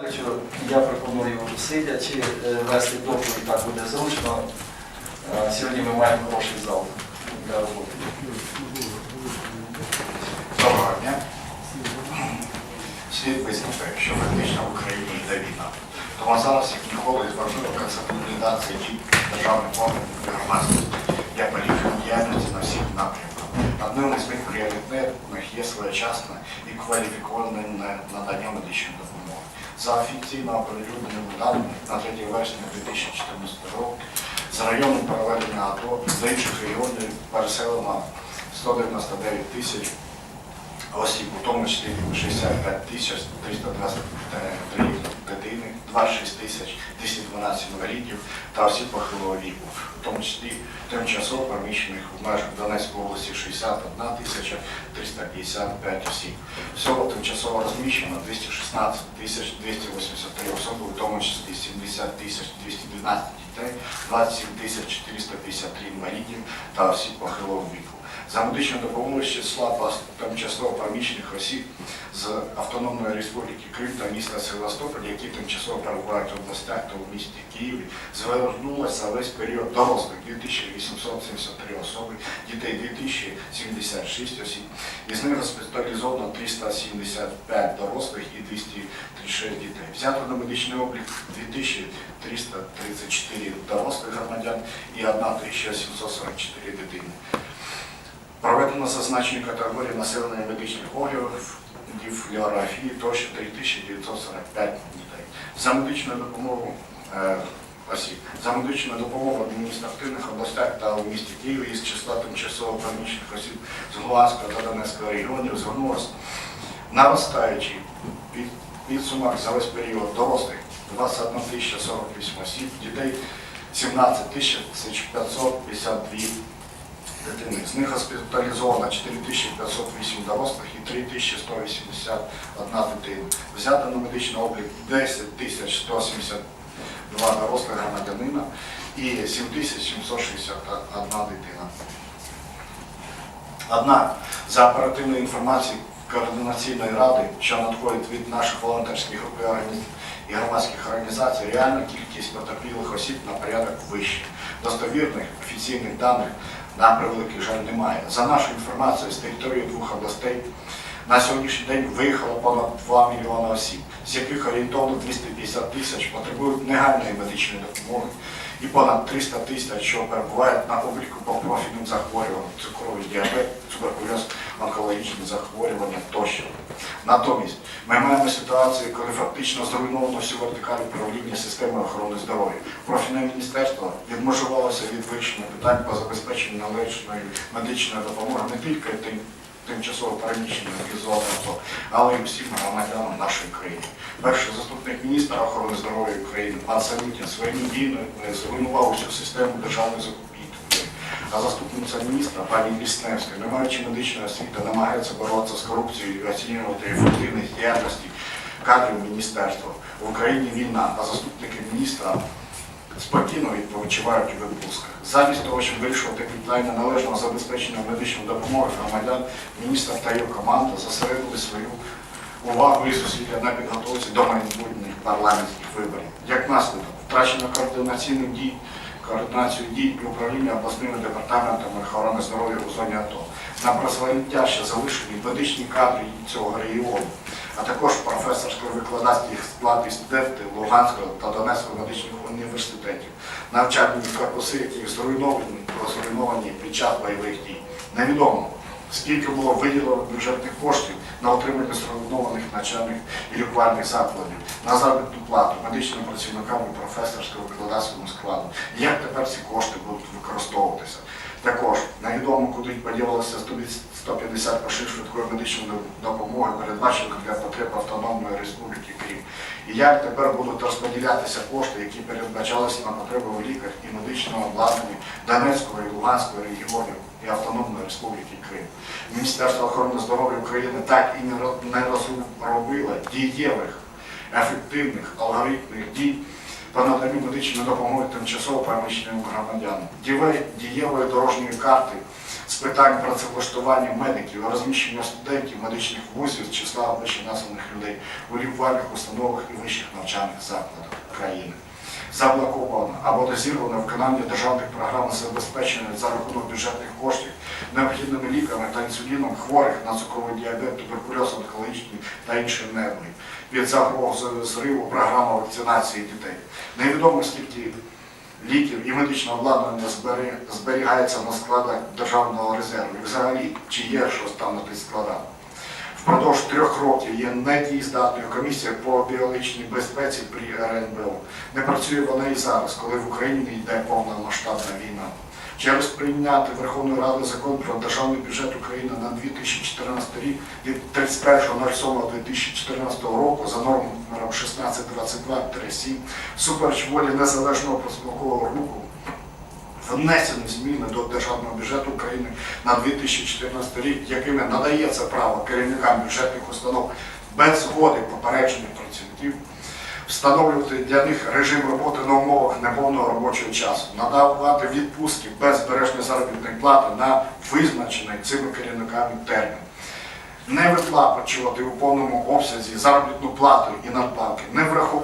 Я пропоную сидячи е, вести доповідь, так буде зручно. Е, Сьогодні ми маємо хороший зал для роботи. Доброго дня. Слід визнати, що фактично в Україні йде війна. Тому зараз, як ніколи, важливо консолідація дій державних органів і громадськості для поліпшення діяльності на всіх напрямках. Одним із моїх пріоритетних є своєчасне і кваліфіковане надання медичної допомоги. За офіційно оприлюдненими даними на 3 вересня 2014 року з району проведення АТО з інших регіонів переселено 199 тисяч осіб, у тому числі 65 тисяч 323 дитини, 26 тисяч 212 інвалідів та осіб похилого віку, у тому числі тимчасово переміщених в межах Донецької області 61 тисяча 355 осіб. Всього тимчасово розміщено 216 тисяч 283 особи, у тому числі 70 тисяч 212 дітей, 27 тисяч 453 інвалідів та осіб похилого віку за медичну допомогу з числа тимчасово поміщених осіб з Автономної Республіки Крим та міста Севастополь, які тимчасово перебувають в областях та в місті Києві, звернулося за весь період дорослих 2873 особи, дітей 2076 осіб, із них госпіталізовано 375 дорослих і 236 дітей. Взято на медичний облік 2334 дорослих громадян і 1744 дитини. Проведено зазначені категорії населення медичних оглядів, флюорографії тощо 3945 дітей. За медичну допомогу е, осіб. За медичну допомогу в адміністративних областях та у місті Києві із числа тимчасово переміщених осіб з Луганського та Донецького регіонів звернулося наростаючий під- підсумок за весь період дорослих 21 тисяча 48 осіб, дітей 17 тисяч 552 дитини. З них госпіталізовано 4508 дорослих і 3181 дитина. Взято на медичний облік 10 172 дорослих громадянина і 7761 дитина. Однак, за оперативною інформацією координаційної ради, що надходить від наших волонтерських груп і громадських організацій, реальна кількість потерпілих осіб на порядок вища. Достовірних офіційних даних на превеликий жаль немає. За нашою інформацією, з території двох областей на сьогоднішній день виїхало понад 2 мільйони осіб, з яких орієнтовно 250 тисяч потребують негайної медичної допомоги і понад 300 тисяч, що перебувають на обліку по профільним захворюванням, цукровий діабет, туберкульоз, онкологічні захворювання тощо. Натомість ми маємо ситуацію, коли фактично зруйновано всю вертикаль управління системи охорони здоров'я. Профільне міністерство відмежувалося від вирішення питань по забезпеченню належної медичної допомоги не тільки тим тимчасово переміщеним із зони але й всім громадянам нашої країни. Перший заступник міністра охорони здоров'я України пан Салютін своїми діями е, зруйнував усю систему державної закупівлі. А заступниця міністра пані Лісневська, не маючи медичної освіти, намагається боротися з корупцією і оцінювати ефективність діяльності кадрів міністерства. В Україні війна, а заступники міністра спокійно відпочивають у відпусках. Замість того, щоб вирішувати питання належного забезпечення медичної допомоги громадян, міністр та його команда зосередили свою увагу і зусилля на підготовці до майбутніх парламентських виборів. Як наслідок, втрачено координаційну дій, координацію дій управління обласними департаментами охорони здоров'я у зоні АТО. На призволяття ще залишені медичні кадри цього регіону, а також професорсько-викладацькі склади студенти Луганського та Донецького медичних університетів, навчальні корпуси, які зруйновані, розруйновані під час бойових дій. Невідомо, скільки було виділено бюджетних коштів на отримання зруйнованих навчальних і лікувальних закладів, на заробітну плату медичним працівникам і професорсько-викладацькому складу. Як тепер ці кошти будуть використовуватися? Також невідомо, куди поділилося 150 машин швидкої медичної допомоги, передбачених для потреб Автономної Республіки Крим. І як тепер будуть розподілятися кошти, які передбачалися на потреби лікар і медичного обладнання Донецького і Луганського регіонів і Автономної Республіки Крим. Міністерство охорони здоров'я України так і не розробило дієвих, ефективних алгоритмних дій по наданню медичної допомоги тимчасово переміщеним громадянам. Дієвої- дорожньої карти з питань працевлаштування медиків, розміщення студентів медичних вузів числа вищеназваних людей у лікувальних установах і вищих навчальних закладах країни. Заблоковано або дозіровано виконання державних програм забезпечення за рахунок бюджетних коштів необхідними ліками та інсуліном хворих на цукровий діабет, туберкульоз, онкологічні та інші недуги від загрози зриву програми вакцинації дітей. Невідомо скільки ліків і медичного обладнання зберігається на складах державного резерву. І взагалі, чи є щось там на складах. Впродовж трьох років є недієздатною комісія по біологічній безпеці при РНБО. Не працює вона і зараз, коли в Україні йде повномасштабна війна. Через прийняти Верховною Радою закон про державний бюджет України на 2014 рік від 31.07.2014 року за номером 1622-7 супереч волі незалежного профспілкового руху внесені зміни до державного бюджету України на 2014 рік, якими надається право керівникам бюджетних установ без згоди попереджених працівників встановлювати для них режим роботи на умовах неповного робочого часу, надавати відпустки без збереження заробітної плати на визначений цими керівниками термін. Не виплачувати у повному обсязі заробітну плату і надбавки, не враховувати